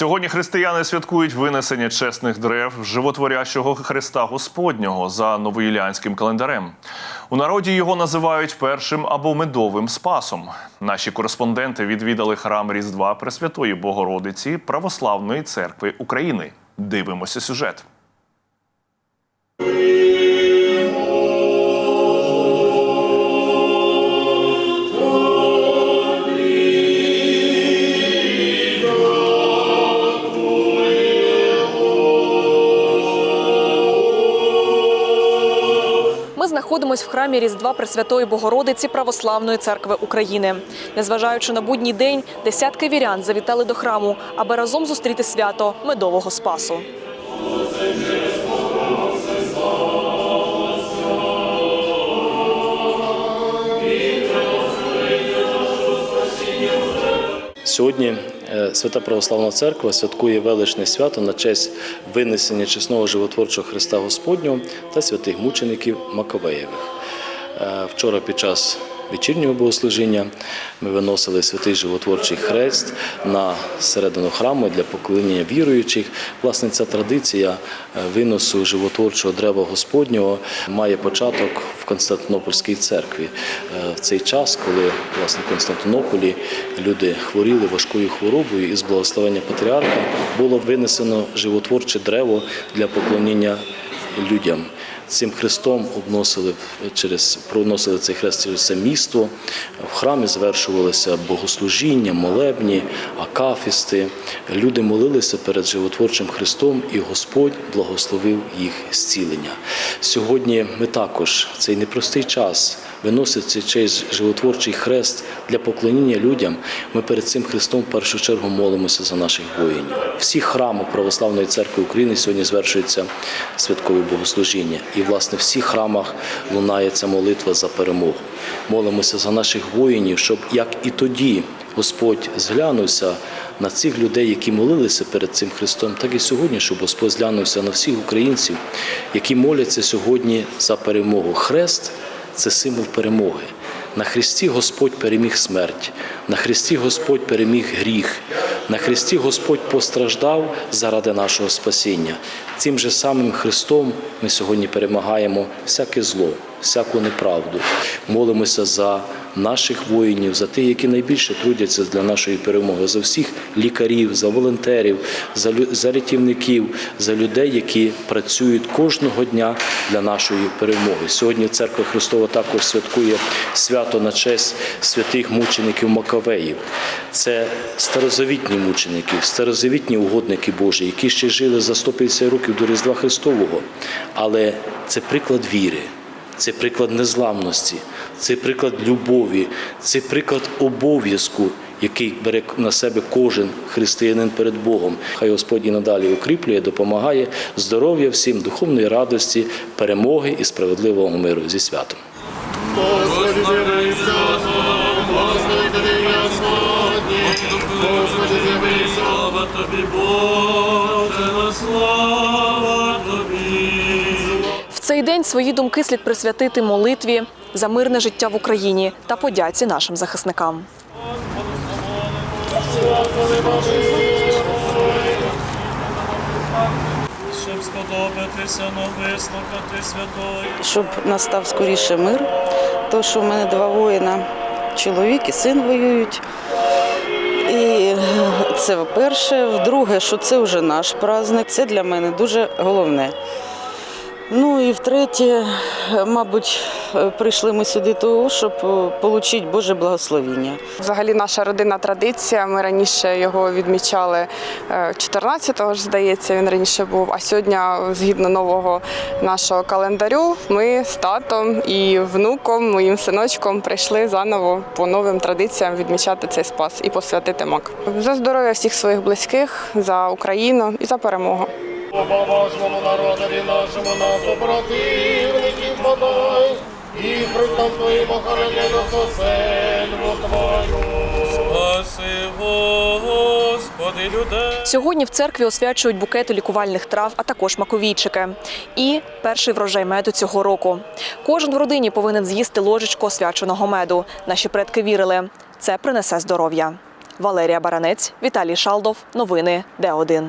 Сьогодні християни святкують винесення чесних дерев животворящого Христа Господнього за новоюліанським календарем. У народі його називають першим або медовим спасом. Наші кореспонденти відвідали храм Різдва Пресвятої Богородиці Православної церкви України. Дивимося сюжет. Ми знаходимося в храмі Різдва Пресвятої Богородиці Православної церкви України. Незважаючи на будній день, десятки вірян завітали до храму, аби разом зустріти свято медового спасу. Сьогодні Свята Православна Церква святкує величне свято на честь винесення чесного животворчого Христа Господнього та святих мучеників Маковеєвих. Е, Вчора під час вечірнього богослужіння ми виносили святий животворчий хрест на середину храму для поклонення віруючих. Власне, ця традиція е, виносу животворчого древа Господнього має початок в Константинопольській церкві. Е, В цей час, коли власне в Константинополі люди хворіли важкою хворобою, і з благословення патріарха було винесено животворче древо для поклоніння людям. Цим хрестом обносили через проносили цей хрест через це місто. В храмі звершувалися богослужіння, молебні, акафісти. Люди молилися перед животворчим хрестом, і Господь благословив їх зцілення. Сьогодні ми також цей непростий час виноситься цей животворчий хрест для поклоніння людям. Ми перед цим Христом в першу чергу молимося за наших воїнів. Всі храми Православної церкви України сьогодні звершуються святкові богослужіння. І, власне, в всіх храмах лунає ця молитва за перемогу. Молимося за наших воїнів, щоб як і тоді Господь зглянувся на цих людей, які молилися перед цим Христом, так і сьогодні, щоб Господь зглянувся на всіх українців, які моляться сьогодні за перемогу. Хрест це символ перемоги. На Христі Господь переміг смерть, на Христі Господь переміг гріх, на Христі Господь постраждав заради нашого спасіння. Цим же самим Христом ми сьогодні перемагаємо всяке зло, всяку неправду. Молимося за наших воїнів, за тих, які найбільше трудяться для нашої перемоги, за всіх лікарів, за волонтерів, за, рятівників, за людей, які працюють кожного дня для нашої перемоги. Сьогодні Церква Христова також святкує свято на честь святих мучеників Маковеїв. Це старозавітні мученики, старозавітні угодники Божі, які ще жили за 150 років до Різдва Христового. Але це приклад віри. Це приклад незламності, це приклад любові, це приклад обов'язку, який бере на себе кожен християнин перед Богом. Хай Господь і надалі укріплює, допомагає здоров'я всім, духовної радості, перемоги і справедливого миру зі святом. Господи. Слава тобі, Боже, слава цей день свої думки слід присвятити молитві за мирне життя в Україні та подяці нашим захисникам. Щоб сподобатися нам вислухати святої. щоб настав скоріше мир. То, що в мене два воїна, чоловік і син воюють. І це вперше. Вдруге, що це вже наш праздник. Це для мене дуже головне. Ну і втретє, мабуть, прийшли ми сюди того, щоб отримати Боже благословіння. Взагалі наша родинна традиція. Ми раніше його відмічали е, 14-го ж здається, він раніше був. А сьогодні, згідно нового нашого календарю, ми з татом і внуком, моїм синочком прийшли заново по новим традиціям відмічати цей спас і посвятити мак. За здоров'я всіх своїх близьких, за Україну і за перемогу. Побожному народові нашому нас супротивників подай, і Христом Твоїм охорони до соседву Твою. Спаси, Господи, людей. Сьогодні в церкві освячують букети лікувальних трав, а також маковійчики. І перший врожай меду цього року. Кожен в родині повинен з'їсти ложечку освяченого меду. Наші предки вірили, це принесе здоров'я. Валерія Баранець, Віталій Шалдов. Новини Д1.